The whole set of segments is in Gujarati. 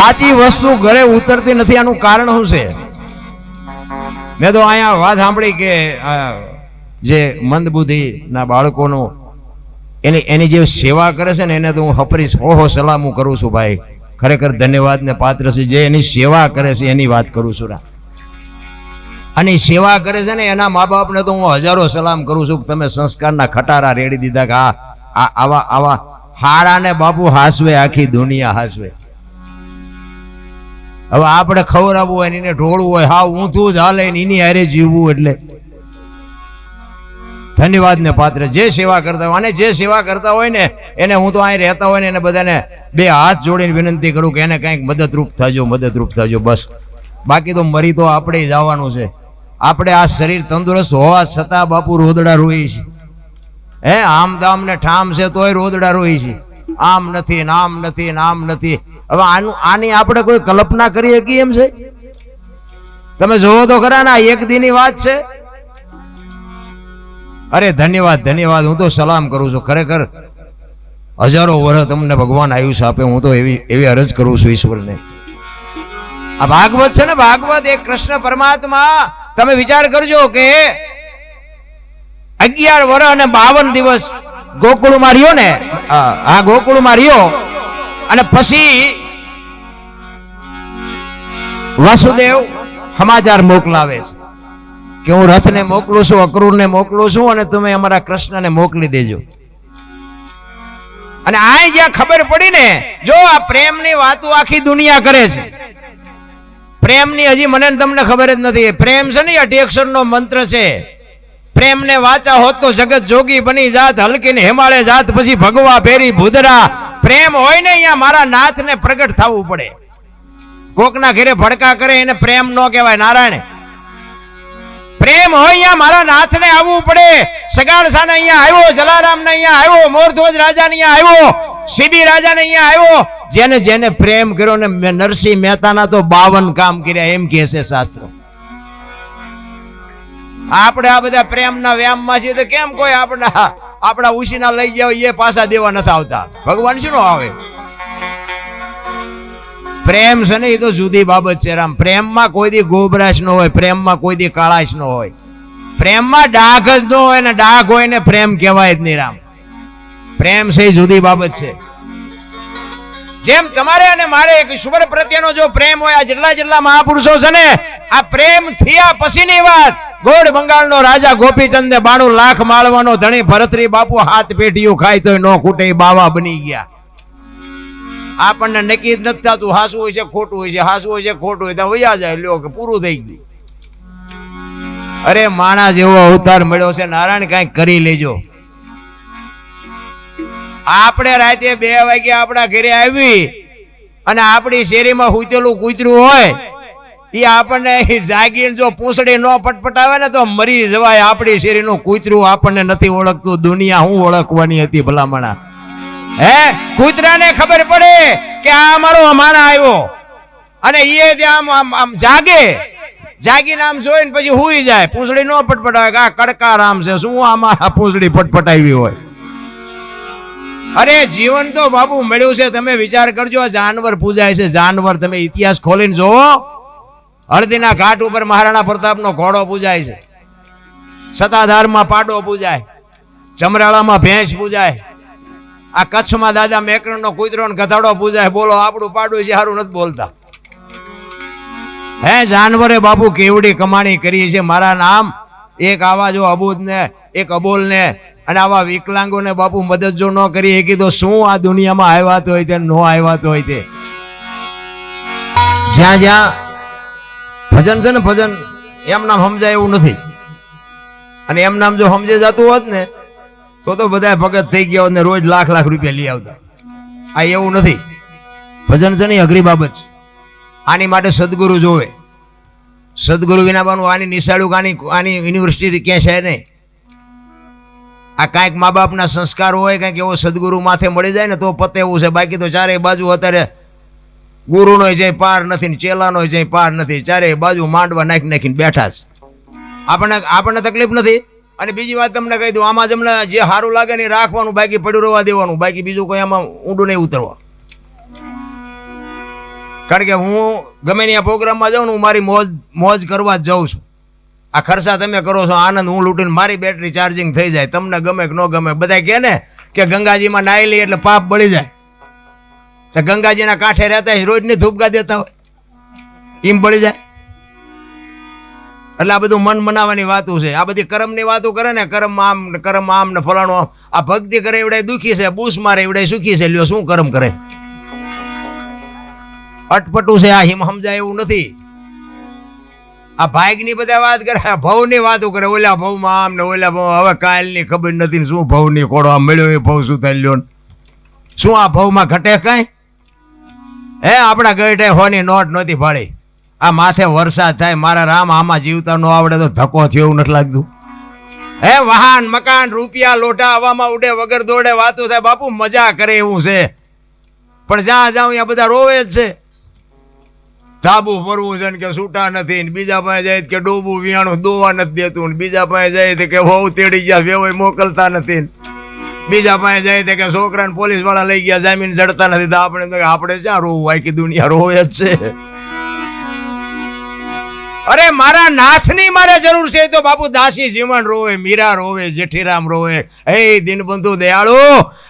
સાચી વસ્તુ ઘરે ઉતરતી નથી, આનું કારણ શું છે? મેં તો અહીંયા વાત સાંભળી કે જે મંદબુદ્ધિના બાળકોનો એની એની જે સેવા કરે છે ને, એને તો હું હપરીશ હો હો સલામ હું કરું છું ભાઈ. ખરેખર ધન્યવાદ ને પાત્ર છે, જે એની સેવા કરે છે, એની વાત કરું છું રા. અને સેવા કરે છે ને, એના મા બાપને તો હું હજારો સલામ કરું છું તમે સંસ્કારના ખટારા રેડી દીધા કે આ, આવા આવા હારાને બાપુ હાસવે, આખી દુનિયા હાસવે. હવે આપણે ખવડાવવું હોય એને ઢોળવું હોય, હા, ઊંધું જ હાલે એની હારે જીવવું એટલે. ધન્યવાદ ને પાત્ર. જે સેવા કરતા હોય, અને જે સેવા કરતા હોય ને, એને હું તો અહીં રહેતા હોય ને એને બધાને બે હાથ જોડીને વિનંતી કરું કે એને કંઈક મદદરૂપ થજો મદદરૂપ થજો, બસ. બાકી તો મરી તો આપણે જવાનું છે. આપણે આ શરીર તંદુરસ્ત હોવા છતાં બાપુ રોદડા રોઈ છે. હે આમ દામ ને ઠામ છે તોય રોદડા રોઈ છે. આમ નથી ને આમ નથી ને આમ નથી. હવે આનું આની આપણે કોઈ કલ્પના કરી શકીએ એમ છે? તમે જોવો તો ખરા ને એક દીની વાત છે. અરે ધન્યવાદ ધન્યવાદ. હું તો સલામ કરું છું. ખરેખર હજારો વર્ષ તમને ભગવાન આયુષ આપે. હું તો એવી એવી અરજ કરું છું ઈશ્વરને. આ ભાગવત છે ને ભાગવત એ કૃષ્ણ પરમાત્મા તમે વિચાર કરજો કે અગિયાર વર્ષ અને બાવન દિવસ ગોકુળમાં રહ્યો ને? આ ગોકુળમાં રહ્યો. અને પછી વાસુદેવ સમાચાર મોકલાવે છે કે હું રથને મોકલું છું, અક્રૂરને મોકલું છું અને તમે અમારા કૃષ્ણને મોકલી દેજો. અને આ જ્યાં ખબર પડી ને, જો આ પ્રેમની વાતો આખી દુનિયા કરે છે. પ્રેમની હજી મને ને તમને ખબર જ નથી પ્રેમ છે ને અઢી અક્ષરનો મંત્ર છે. પ્રેમને વાચા હોત તો જગત જોગી બની જાત હલકી ને હેમાળે જાત, પછી ભગવા ફેરી ભૂદરા પ્રેમ હોય ને અહીંયા મારા નાથને પ્રગટ થવું પડે. કોકના ઘરે ભડકા કરે એને પ્રેમ ન કહેવાય, નારાયણ. પ્રેમ હોય અહીંયા મારા નાથને આવવું પડે. સગાડસાને અહીંયા આવ્યો, જલારામને અહીંયા આવ્યો મોરધ્વજ રાજાને અહીંયા આવ્યો, સીડી રાજાને અહીંયા આવ્યો. જેને જેને પ્રેમ કર્યો ને નરસિંહ મહેતાના તો બાવન કામ કર્યા, એમ કહે છે શાસ્ત્રો. આપણે આ બધા પ્રેમના વ્યામમાં છીએ તો કેમ કોઈ આપણા આપણા ઉશીના લઈ ગયા એ પાછા દેવા નથી આવતા. ભગવાન શું આવે? પ્રેમ છે ને એ તો જુદી બાબત છે રામ. પ્રેમમાં કોઈ દી ગોબરાશ ન હોય, પ્રેમમાં કોઈ દી કાળાશ ન હોય. પ્રેમમાં ડાઘ જ ન હોય ને ડાઘ હોય ને પ્રેમ કહેવાય જ નહીં રામ. પ્રેમ છે એ જુદી બાબત છે. જેમ તમારે અને મારે એક ઈશ્વર પ્રત્યેનો જો પ્રેમ હોય, આ જેટલા જેટલા મહાપુરુષો છે ને, આ પ્રેમ થયા પછીની વાત. ગોળ બંગાળનો રાજા ગોપીચંદ ને બાણું લાખ માળવાનો ધણી ભરતરી બાપુ હાથ પેઢીઓ ખાય તો નો ખૂટે બાવા બની ગયા. આપણને નક્કી જ નથી થતું હાસું હોય છે, ખોટું હોય છે હાસું હોય છે, ખોટું હોય ત્યાં વૈયા જાય, લ્યો કે પૂરું થઈ ગયું. અરે માણસ એવો અવતાર મળ્યો છે, નારાયણ કાંઈક કરી લેજો. આપણે રાતે બે વાગે આપણા ઘરે આવી અને આપણી શેરીમાં હુતેલું કૂતરું હોય એ આપણને જાગીને જો પૂંછડી ન પટપટાવે ને તો મરી જવાય. આપણી શેરીનું કૂતરું આપણને નથી ઓળખતું. દુનિયા હું ઓળખવાની હતી ભલામણા. હે? કૂતરાને ખબર પડે કે આ અમારો અમારા આવ્યો. અને એ ત્યાં આમ- આમ જાગે. જાગીને આમ જોઈને પછી હુઈ જાય. પૂંછડી ન પટપટાવે કે આ કડકાર આમ છે. શું આમાં પૂંછડી પટપટાવી હોય? અરે, જીવન તો બાબુ મળ્યું છે. તમે વિચાર કરજો જાનવર પૂજાય છે. જાનવર, તમે ઇતિહાસ ખોલીને જોવો. હળદીના ઘાટ ઉપર મહારાણા પ્રતાપનો ઘોડો પૂજાય છે. સતાધારમાં પાડો પૂજાય. ચમરાળામાં ભેંસ પૂજાય. આ કચ્છમાં દાદા મેકરણનો કૂતરો ને ગધાડો પૂજાય. બોલો, આપણું પાડું છે સારું નથી બોલતા. હે, જાનવરે બાપુ કેવડી કમાણી કરી છે. મારા નામ એક આવા જો અબૂદને એક અબોલને અને આવા વિકલાંગોને બાપુ મદદ જો ન કરી એ કીધું શું આ દુનિયામાં આવ્યા તો હોય તે, ન આવ્યા તો હોય તે? જ્યાં જ્યાં ભજન છે ને ભજન, એમ નામ સમજાય એવું નથી. અને એમ નામ જો સમજે જતું હોત ને, તો તો બધા ભગત થઈ ગયા હોત ને રોજ લાખ લાખ રૂપિયા લઈ આવતા. આ એવું નથી. ભજન છે ને અઘરી બાબત છે. આની માટે સદગુરુ જોવે. સદગુરુ વિના બાનું આની નિશાળું આની આની યુનિવર્સિટી ક્યાં છે નહીં. આ કાંઈક મા બાપના સંસ્કાર હોય, કાંઈક એવો સદગુરુ માથે મળી જાય ને તો પતે એવું છે. બાકી તો ચારેય બાજુ અત્યારે ગુરુનો જય પાર નથી ને ચેલાનો જય પાર નથી, ચારેય બાજુ માંડવા નાખી નાખીને બેઠા છે. આપણને આપણને તકલીફ નથી? અને બીજી વાત તમને કહી દઉં, આમાં તમને જે સારું લાગે ને રાખવાનું, બાકી પડ્યું રહેવા દેવાનું, બાકી બીજું કોઈ આમાં ઊંડું નહીં ઉતરવા. કારણ કે હું ગમે ત્યાં પ્રોગ્રામમાં જાઉં ને હું મારી મોજ મોજ કરવા જ જાઉં છું. આ ખર્ચા તમે કરો છો, આનંદ, હું લૂંટીને મારી બેટરી ચાર્જિંગ થઈ જાય, તમને ગમે કે ન ગમે બધા કહે ને કે ગંગાજીમાં નાહી લઈએ એટલે પાપ બળી જાય. તો ગંગાજીના કાંઠે રહેતા હોય, રોજની ધૂપગા દેતા હોય. એમ બળી જાય. એટલે આ બધું મન મનાવાની વાતો છે. આ બધી કર્મની વાતો કરે ને, કર્મ આમ ને, કર્મ આમ ને, ફલાણો. આ ભક્તિ કરે એવડે દુખી છે, બૂસ મારે એવડે સુખી છે. લ્યો, શું કર્મ કરે? અટપટું છે, આ હિમ સમજાય એવું નથી. આ ભાગની બધા વાત કરે ભવની વાતો કરે. ઓલા ભવમાં આમ ને ઓલા ભવ હવે કાલની ખબર નથી શું ભવની, કોડો મળ્યો એ ભવ શું થાય, લ્યો. શું આ ભવમાં ઘટે કાંઈ? હે, આપણા ગઢે હોની નોટ નહોતી ફાળી આ માથે વરસાદ થાય, મારા રામ આમાં જીવતા ન આવડે તો ધક્કો થયો એવું નથી લાગતું. હે, વાહન, મકાન, રૂપિયા લોટા હવામાં ઉડે, વગર દોડે, વાતો થાય, બાપુ, મજા કરે એવું છે. પણ જ્યાં જાઉં, ત્યાં બધા રોવે જ છે. ધાબુ ફરવું છે કે છૂટા નથી ને બીજા પાસે જાય કે ડોબું વિયાણું દોવા નથી દેતું ને બીજા પાસે જાય કે વહુ તેડી ગયા, વેવાય મોકલતા નથી બીજા પાસે જાય તે કે છોકરાને પોલીસવાળા લઈ ગયા, જામીન ચડતા નથી. તો આપણે આપણે ક્યાં રોવું? આખી દુનિયા રોવે જ છે. અરે મારા નાથની મારે જરૂર છે. તો બાપુ દાસી જીવન રોવે, મીરા રોવે, જેઠીરામ રોવે. હે દિનબંધુ દયાળુ,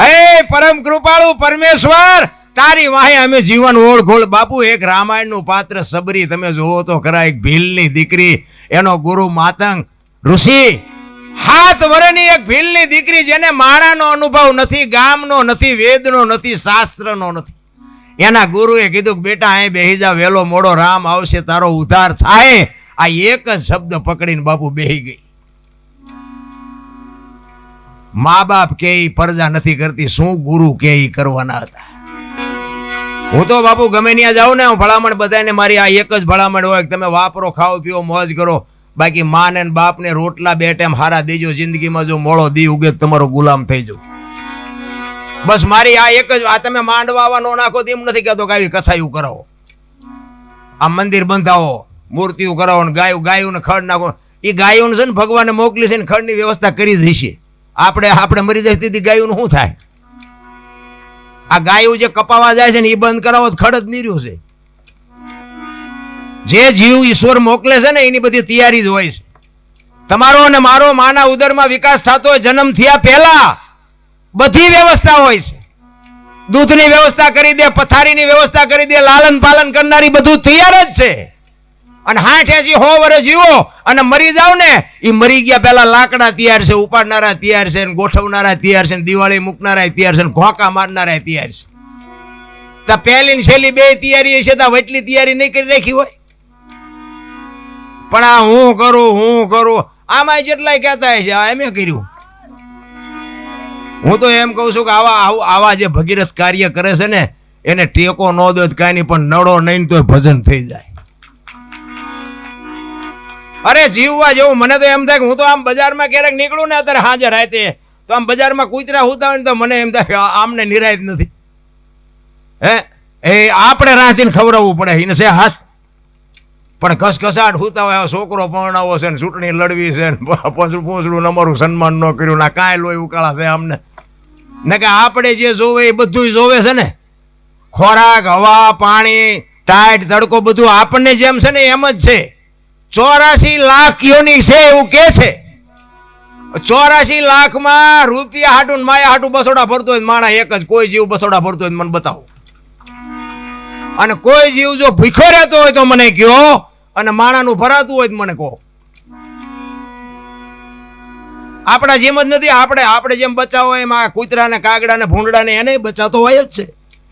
હે પરમ કૃપાળુ પરમેશ્વર, તારી વાહે અમે જીવન ઓળખોળ બાપુ, એક રામાયણનું પાત્ર સબરી. તમે જોવો તો ખરા, એક ભીલની દીકરી, એનો ગુરુ માતંગ ઋષિ. હાથ વરની એક ભીલની દીકરી જેને માળાનો અનુભવ નથી, ગામનો નથી, વેદનો નથી, શાસ્ત્રનો નથી. એના ગુરુએ કીધું બેટા, અહીં બેહી જા વહેલો મોડો, રામ આવશે, તારો ઉદ્ધાર થાય. આ એક જ શબ્દ પકડીને બાપુ બેહી ગઈ. મા બાપ કે પરજા નથી કરતી, શું ગુરુ કે કરવાના હતા? હું તો બાપુ ગમે ત્યાં જાઉં ને, હું ભલામણ બધાને મારી આ એક જ ભલામણ હોય તમે વાપરો, ખાઓ, પીઓ, મોજ કરો. બાકી માં ને બાપને રોટલા બે ટાઈમ હારા દેજો, જિંદગીમાં જો મોળો દી ઉગે તમારો ગુલામ થઈ જો બસ મારી આ એક જ આ તમે માંડવા નો નાખો તેમ નથી કહેતો કે આવી કથાયું કરાવો. આ મંદિર બંધાવો, મૂર્તિઓ કરાવો ને ગાયું ગાયું ને ખડ નાખો. એ ગાયું છે ને ભગવાને મોકલી છે ને ખડની વ્યવસ્થા કરી દઈશે આપણે આપણે મરી જાય તેથી ગાયું શું થાય? આ ગાયું જે કપાવા જાય છે ને એ બંધ કરાવો ખડ જ નીર્યું છે. જે જીવ ઈશ્વર મોકલે છે ને, એની બધી તૈયારી જ હોય છે. તમારો અને મારો માના ઉદરમાં વિકાસ થતો હોય, જન્મ થયા પહેલા બધી વ્યવસ્થા હોય છે. દૂધની વ્યવસ્થા કરી દે, પથારીની વ્યવસ્થા કરી દે, લાલન પાલન કરનારી બધું તૈયાર જ છે. અને હાઠ એસી હો વર્ષ જીવો અને મરી જાવ ને એ મરી ગયા પહેલા લાકડા તૈયાર છે, ઉપાડનારા તૈયાર છે ગોઠવનારા તૈયાર છે દિવાળી મૂકનારા તૈયાર છે ઘોંકા મારનારા તૈયાર છે. તો પહેલી ને છેલ્લી બે તૈયારી છે તો વટલી તૈયારી નહીં કરી રાખી હોય. પણ આ હું કરું હું કરું? આમાં જેટલાય કહેતા છે, આ એમે કર્યું. હું તો એમ કહું છું કે આવા આવા જે ભગીરથ કાર્ય કરે છે ને, એને ટેકો ન દો કાંઈ નહીં પણ, નડો નહીં તો ભજન થઈ જાય. અરે જીવવા જેવું, મને તો એમ થાય કે હું તો આમ બજારમાં ક્યારેક નીકળું ને અત્યારે હાજર રાતે, તો આમ બજારમાં કૂતરા હોતા હોય ને તો મને એમ થાય કે આમને નિરાય નથી. હે? એ આપણે રાહથી ખવડાવવું પડે એને છે હાથ પણ ઘસઘસાટ હુતા હોય છોકરો પરણાવો છે ને ચૂંટણી લડવી છે ને પોસડું અમારું સન્માન ન કર્યું ના કાંઈ લોહી ઉકાળા છે અમને ને કે આપણે જે જોવે એ બધું જોવે છે ને. ખોરાક, હવા, પાણી, ટાઈટ, તડકો બધું આપણને જેમ છે ને એમ જ છે. ચોરાસી લાખ યોની છે એવું કે છે. ચોરાસી લાખમાં રૂપિયા હાટું માયા હાટું બસોડા ભરતો હોય માણા એક જ, કોઈ જીવ બસોડા ભરતો હોય મને બતાવો. અને કોઈ જીવ જો ભીખો રહેતો હોય તો મને કયો અને માણાનું ભરાતું હોય મને કહો. આપણા જેમ જ નથી, આપણે આપણે જેમ બચાવો એમ કૂતરાને, કાગડાને, ભૂંડડાને એને બચાવતો હોય જ છે.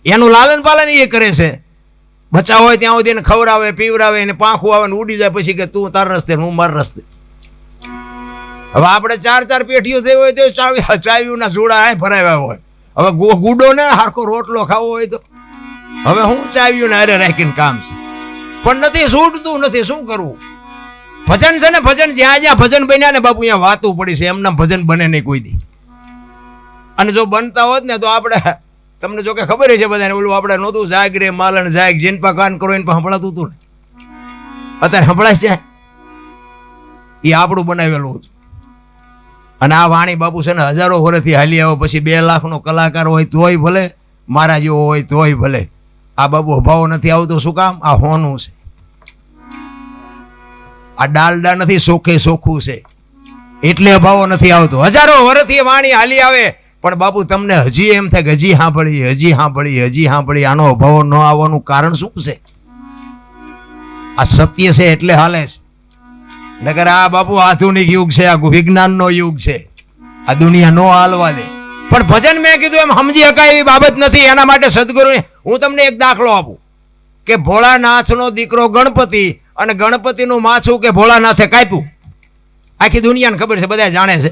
એનું લાલન પાલન એ કરે છે. બચાવ હોય ત્યાં સુધી ખવડાવે, પીવડાવે, એને પાંખું આવે ને ઉડી જાય પછી કે તું તાર રસ્તે હું માર રસ્તે. હવે આપણે ચાર ચાર પેઢીઓ થઈ હોય તો ચાવી ચાવીઓના જોડા આ ભરાવ્યા હોય. હવે ગુડો ને હારખો રોટલો ખાવો હોય તો. હવે હું ચાવીઓને અરે રાખીને કામ છે. પણ નથી, છૂટતું નથી, શું કરવું? ભજન છે ને, ભજન જ્યાં જ્યાં ભજન બન્યા ને બાપુ, અહીંયા વાતું પડી છે એમના ભજન બને નહીં કોઈ દી. અને જો બનતા હોત ને, તો આપણે, તમને જો કે ખબર છે બધાને, ઓલું આપણે નહોતું, જાગ રે, માલણ જાગ, જેન પા કાન કરો, એને સંભળાતું હતું ને. અત્યારે સંભળાય છે. એ આપણું બનાવેલું હતું. અને આ વાણી બાપુ છે ને, હજારો વર્ષથી હાલી આવ્યો પછી બે લાખનો કલાકાર હોય તોય ભલે, મારા જેવો હોય તોય ભલે. આ બાબુ અભાવ નથી આવતો, શું કામ? આ હોનું છે. આ ડાલડા નથી સોખે સોખું છે. એટલે અભાવો નથી આવતો. હજારો વર્ષથી વાણી હાલી આવે, પણ બાપુ તમને હજી એમ થાય કે હજી સાંભળી હજી સાંભળી હજી સાંભળી આનો અભાવ ન આવવાનું કારણ શું છે? આ સત્ય છે એટલે હાલે છે. નકર આ બાપુ આધુનિક યુગ છે, આ વિજ્ઞાનનો યુગ છે. આ દુનિયા નો હાલવા દે. પણ ભજન મેં કીધું એમ સમજી શકાય એવી બાબત નથી. એના માટે સદગુરુ હું તમને એક દાખલો આપું. કે ભોળાનાથનો દીકરો ગણપતિ અને ગણપતિનું માથું કે ભોળાનાથે કાપ્યું. આખી દુનિયાને ખબર છે બધા જાણે છે.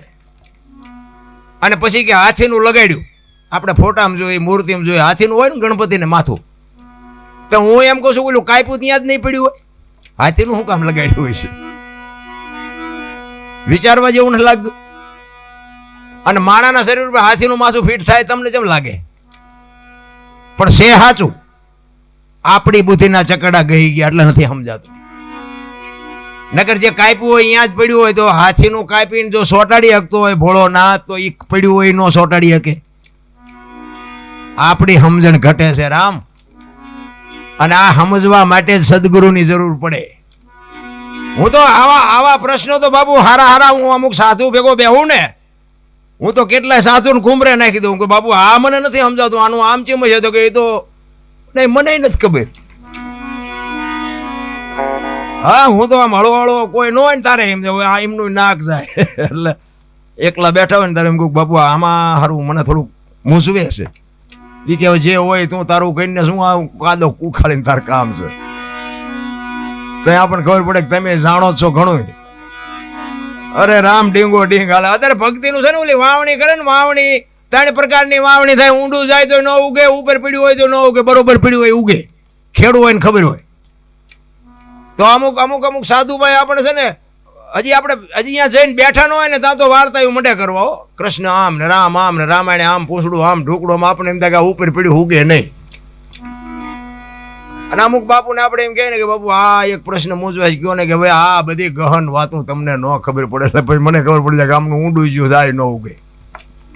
અને પછી કે હાથીનું લગાડ્યું. આપણે ફોટામાં જોઈએ, મૂર્તિમાં જોઈએ, હાથીનું હોય ને ગણપતિને માથું. તો હું એમ કહું છું, ઓલું કાપ્યું ત્યાં જ નહીં પડ્યું હોય. હાથીનું શું કામ લગાડ્યું હોય છે? વિચારવા જેવું નથી લાગતું. અને માણાના શરીર ઉપર હાથીનું માસું ફિટ થાય તમને જેમ લાગે. પણ છે સાચું આપણી બુદ્ધિના ચકડા ગઈ ગયા એટલે નથી સમજાતું. નગર જે કાપ્યું હોય અહીંયા જ પડ્યું હોય તો હાથીનું કાપીને જો સોટાડી શકતો હોય, ભોળો ના તો ઈ પડ્યું હોય નો સોટાડી શકે આપણી સમજણ ઘટે છે રામ. અને આ સમજવા માટે જ સદગુરુની જરૂર પડે. હું તો આવા આવા પ્રશ્નો તો બાબુ હારા હારા હું અમુક સાધુ ભેગો બેહું ને હું તો કેટલાય સાધુને ઘૂમરે નાખી દઉં. કે બાબુ, આ મને નથી સમજાતું. આનું આમ ચેમ છે? તો કે, એ તો નહીં, મને નથી ખબર. હા, હું તો આમ હળવો હળવો કોઈ ન હોય ને તારે એમ આ એમનું નાક જાય. એટલે એકલા બેઠા હોય ને તારે એમ કહું બાપુ આમાં હારું, મને થોડુંક મૂંઝવે છે. એ કે જે હોય તું તારું કહીને શું આ કાદો ઉખાડીને તાર કામ છે? તો આપણને ખબર પડે કે તમે જાણો છો ઘણું અરે રામ ડીંગો ડીંગ હાલે. અત્યારે ભક્તિનું છે ને ઓલી વાવણી કરે ને વાવણી, ત્રણ પ્રકારની વાવણી થાય. ઊંડું જાય તો ન ઉગે, ઉપર પીડ્યું હોય તો ન ઉગે, બરોબર પીડ્યું હોય ઉગે. ખેડું હોય ને ખબર હોય. તો અમુક અમુક અમુક સાધુભાઈ આપણે છે ને, હજી આપણે, હજી અહીંયા જઈને બેઠા ન હોય ને, ત્યાં તો વાર્તા એવું મટે કરવા કૃષ્ણ આમ ને રામ, આમ ને રામાયણ, આમ પૂછડું, આમ ઢોકડું આમ આપણે એમ થાય કે ઉપર પીડ્યું ઉગે નહીં. અને અમુક બાપુને આપણે એમ કહે ને કે, બાપુ, આ એક પ્રશ્ન મૂંઝવાય ગયો ને કે ભાઈ, આ બધી ગહન વાતો તમને ન ખબર પડે. એટલે પછી મને ખબર પડી જાય કે આમનું ઊંડું જ્યું થાય ન ઉગે.